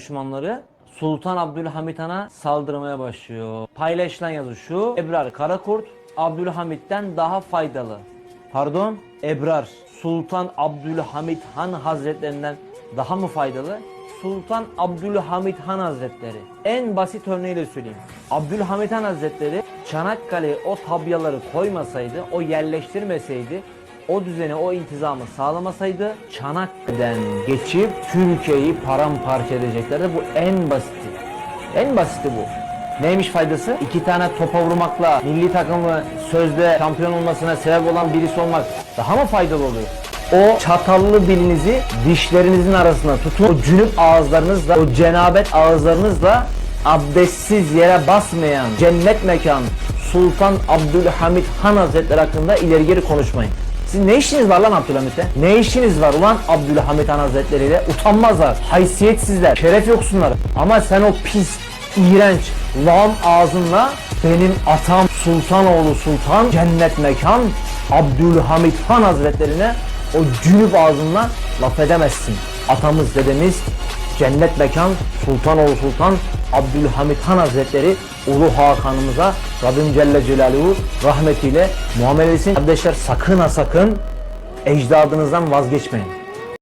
düşmanları Sultan Abdülhamit Han'a saldırmaya başlıyor. Paylaşılan yazı şu. Ebrar Karakurt Abdülhamit'ten daha faydalı. Pardon? Ebrar Sultan Abdülhamit Han Hazretlerinden daha mı faydalı? Sultan Abdülhamit Han Hazretleri. En basit örneğiyle söyleyeyim. Abdülhamit Han Hazretleri Çanakkale'ye o tabyaları koymasaydı, o yerleştirmeseydi o düzeni, o intizamı sağlamasaydı Çanakkale'den geçip Türkiye'yi paramparça edeceklerdi. Bu en basiti. En basiti bu. Neymiş faydası? İki tane topa vurmakla milli takımı sözde şampiyon olmasına sebep olan birisi olmak daha mı faydalı oluyor? O çatallı dilinizi dişlerinizin arasına tutun. O cünüp ağızlarınızla, o cenabet ağızlarınızla abdestsiz yere basmayan cennet mekan Sultan Abdülhamit Han Hazretleri hakkında ileri geri konuşmayın. Sizin ne işiniz var lan Abdülhamit'te? Ne işiniz var ulan Abdülhamit Han Hazretleri ile? Utanmazlar, haysiyetsizler, şeref yoksunlar. Ama sen o pis, iğrenç, lağım ağzınla benim atam Sultanoğlu Sultan, cennet mekan Abdülhamit Han Hazretlerine o cünüp ağzınla laf edemezsin. Atamız, dedemiz, cennet mekan Sultanoğlu Sultan Abdülhamit Han Hazretleri Ulu Hakan'ımıza Rabbim Celle Celaluhu rahmetiyle muamele. Kardeşler sakın ha sakın ecdadınızdan vazgeçmeyin.